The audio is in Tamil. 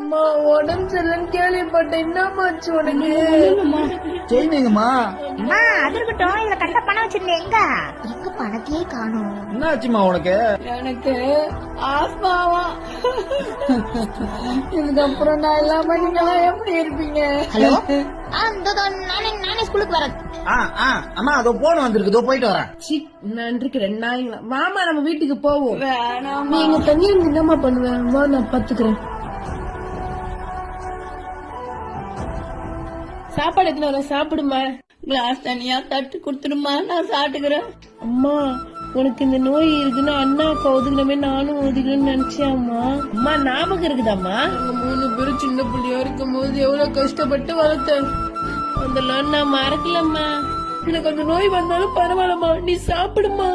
அம்மா உடம்பு சரியில்லைன்னு கேள்விப்பட்டேன். என்னமாச்சு உனக்கு? செய்வீங்கம்மா அம்மா அது இருக்கட்டும். இதுல கரெக்டா பணம் வச்சிருந்தேன் எங்க? எங்க பணத்தையே காணும். என்ன ஆச்சுமா உனக்கு? எனக்கு ஆஸ்மாவா இதுக்கப்புறம் நான் இல்லாம நீங்களாம் எப்படி இருப்பீங்க? ஹலோ? அந்த நானே நானே ஸ்கூலுக்கு வரேன். ஆ ஆ அம்மா அதோ போன் வந்திருக்கு. இதோ போயிட்டு வரேன். சி நான் இருக்கிறேன் நாய்ங்களா வாமா நம்ம வீட்டுக்கு போவோம். நீங்க தனியா இங்க என்னம்மா பண்ணுவேன் வா நான் பாத்துக்கிறேன். சாப்பாடு எடுத்துட்டு வரேன். சாப்பிடுமா? கிளாஸ் தனியா தட்டு கொடுத்துருமா நான் சாப்பிட்டுக்கிறேன். அம்மா உனக்கு இந்த நோய் இருக்குன்னு அண்ணா அக்கா ஒதுங்கினமே நானும் ஒதுக்கணும்னு நினைச்சேன் அம்மா. அம்மா ஞாபகம் இருக்குதாம்மா? நாங்க மூணு பேரும் சின்ன பிள்ளையா இருக்கும் போது எவ்வளவு கஷ்டப்பட்டு வளர்த்தேன். அதெல்லாம் நான் மறக்கலம்மா. எனக்கு அந்த நோய் வந்தாலும் பரவாயில்லம்மா. நீ சாப்பிடுமா?